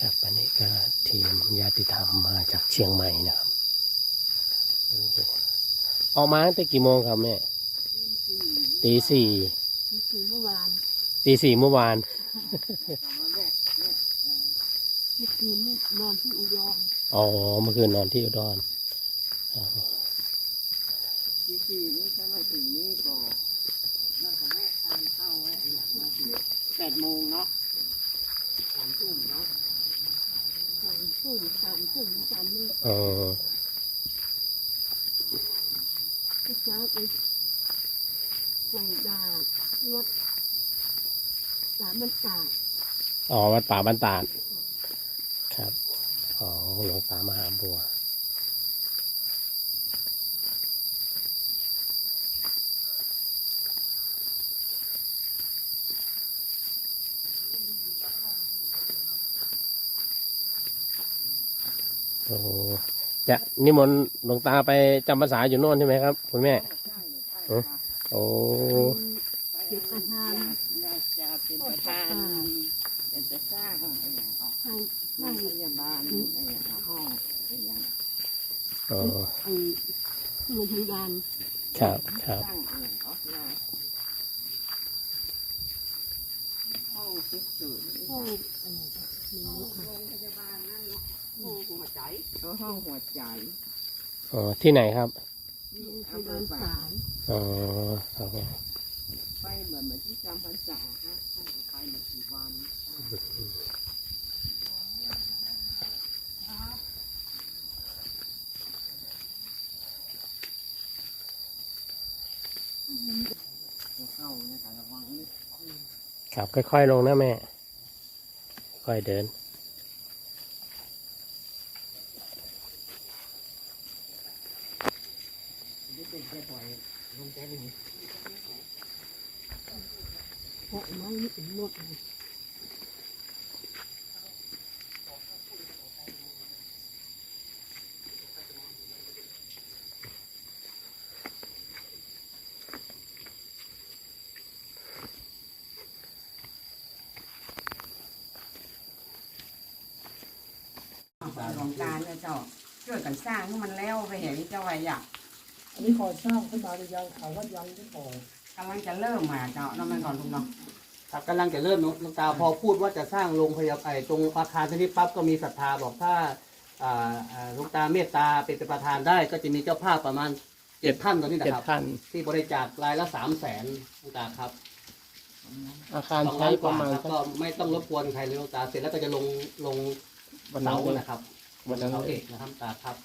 ครับอันนี้ก็ทีมญาติธรรมมาจากเชียงใหม่นะครับโอ้โหออกมาตั้งแต่กี่โมงครับแม่ตีสี่นี่คือเมื่อวานตีสี่เมื่อวานเมื่อคืนนี่นอนที่อุดรอ๋อเมื่อคืนนอนที่อุดรอ๋อที่สี่นี่ถ้ามาถึงนี่ก็น่าจะแวะทานข้าวไว้อยากมาถึงแปดโมงเนาะสามทุ่มเนาะ สามทุ่มสามทุ่มสามนี่อ๋อที่เช้าไปใส่ดาบรถสามมันตากอ๋อวัดป่าบ้านตาด ครับ ของหลวงตามหาบัว โอ้จะนิมนต์หลวงตาไปจำภาษาอยู่โน่นใช่ไหมครับคุณแม่ใช่ใช่ค่ะโอ้เก็บประทานอยากจะเป็นประธานอยากจะสร้างอะไรอย่างออกให้ห้ให้องพยาบาลอะไรอย่างห้องอะไรอย่างอ๋อไอ้โรงพยาบาลครับครับสร้างอะไรออฟไลน์ห้องฉุกเฉินห้องอะไรนะมีรถค่ะโรงพยาบาลนั่นเนาะ ห้องหัวใจห้องหัวใจอ๋อที่ไหนครับโรงพยาบาลสามอ๋อครับผมไปเหมือนเหมือนที่จำพรรษาฮะท่านก็ไปมากี่วันเข้าในการระวังนี่ครับค่อยๆลงนะแม่ ค่อยเดิน ไม่เป็นแค่ปล่อย ลงแค่นี้เพราะไม้นี่เป็นรถเลยของการเนี่ยเจ้าช่วยกันสร้างให้มันแล้วไปเห็นเจ้าไว้อยาก อันนี้ก่อสร้างขึ้นมาหรือยังถามว่ายังหรือเปล่ากำลังจะเริ่มมาเจ้าน้ำมันก่อนลุงเนาะครับกำลังจะเริ่มหลวงตาพอพูดว่าจะสร้างโรงพยาบาลไอ้ตรงอาคารที่นี้ปั๊บก็มีศรัทธาบอกถ้าอ่าอ่าหลวงตาเมตตาเป็นประธานได้ ก็จะมีเจ้าภาพประมาณเจ็ดท่านตอนนี้เจ็ดนะครับท่านที่บริจาครายละสามแสนหลวงตาครับอาคารสองใช้ล้านกประว่ามาณครับก็ไม่ต้องรบกวนใครเลยหลวงตาเสร็จแล้วก็จะลงลงวันนั้เสานเลยนะครับวันนั้นเสาเลเอยกนะครับหลวงตาครับ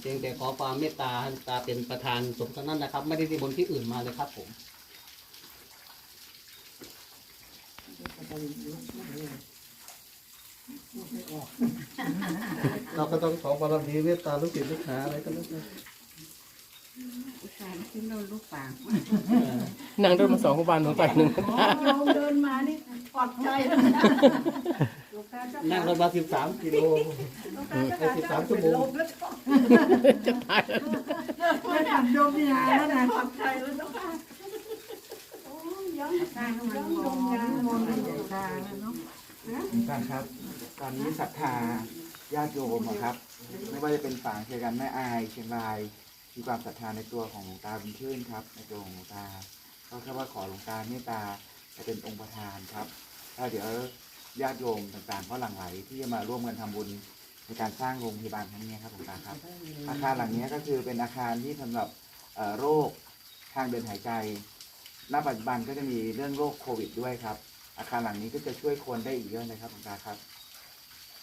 เพียงแต่ขอความเมตตาให้หลวงตาเป็นประธานสมเท่านั้นนะครับ ไม่ได้ที่บนที่อื่นมาเลยครับ ผมเราก็ต้องขอความดีเมตตาลูกศิษย์ลูกหาอะไรก็แล้วแต่อุตส่าห์ขึ้นเราลูกปากนั่งรถมาสองขบานหนึ่งไปหนึ่งเดินมานี่ปลอดใจ นั่งรถมาสิบสามกิโลไอ้สิบสามชั่วโมงจะตายแล้วไม่อยากดมยาแล้วนะปลอดใจแล้วเนาะสร้างให้มันมองมองใหญ่ตาเนาะท่านครับ ตอนนี้ศรัทธาญาติโยมอะครับ ไม่ว่าจะเป็นฝั่งเชียงกันแม่อายเชียงรายมีความศรัทธาในตัวของหลวงตาบุญชื่นครับ ในตัวของหลวงตาก็แค่ว่าขอหลวงตาเมตตาจะเป็นองค์ประธานครับถ้าเดี๋ยว ญาติโยมต่างๆ ก็หลั่งไหลที่จะมาร่วมกันทำบุญในการสร้างโรงพยาบาลครั้งนี้ครับหลวงตาครับ อาคารหลังนี้ก็คือเป็นอาคารที่สำหรับโรคทางเดินหายใจ ณ ปัจจุบันก็จะมีเรื่องโรคโควิดด้วยครับ อาคารหลังนี้ก็จะช่วยคนได้อีกเยอะเลยครับหลวงตาครับ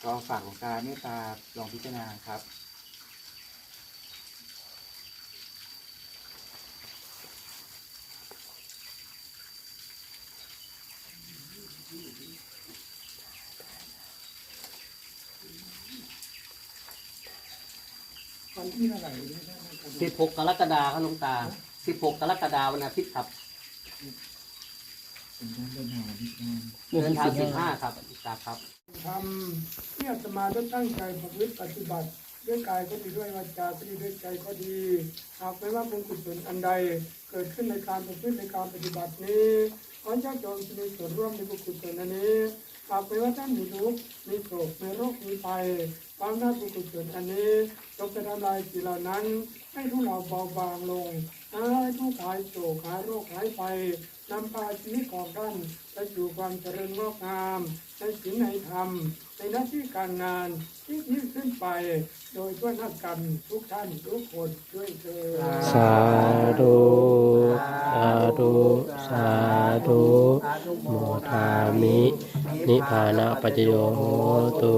ก็ฝากหลวงตาเมตตาลองพิจารณาครับ วันที่เท่าไหร่นี่ได้ไหมครับสิบหกกรกฎาคมครับหลวงตาสิบหกกรกฎาคมวันอาทิตย์ครับเป็นการเดินทางที่งานเดินทางสิบห้าครับหลวงตาครับ ทำที่อาตมาได้ตั้งใจประพฤติปฏิบัติด้วยกายก็ดีด้วยวาจาก็ดีด้วยใจก็ดี หากไม่ว่าเป็นกุศลอันใด เกิดขึ้นในการประพฤติในการปฏิบัตินี้ขอญาติโยมจะมีส่วนร่วมในบุญกุศลอันนี้ หากเป็นว่าท่านมีทุกข์มีโศกมีโรคมีภัยความน่าบุญกุศลอันนี้จงจะทำลายสิ่งเหล่านั้น ให้ทุเราเบาบางลงหายทุกข์หายโศกหายโรคหายไปนำพาชีวิตของท่านไปสู่ความเจริญงอกงามในศีลในธรรม ในหน้าที่การงานที่ยิ่งขึ้นไป โดยทั่วหน้ากันทุกท่านทุกคนด้วยเถิดสาธุสาธุสาธุโมทามิ นิพพานะปัจโยโหตุ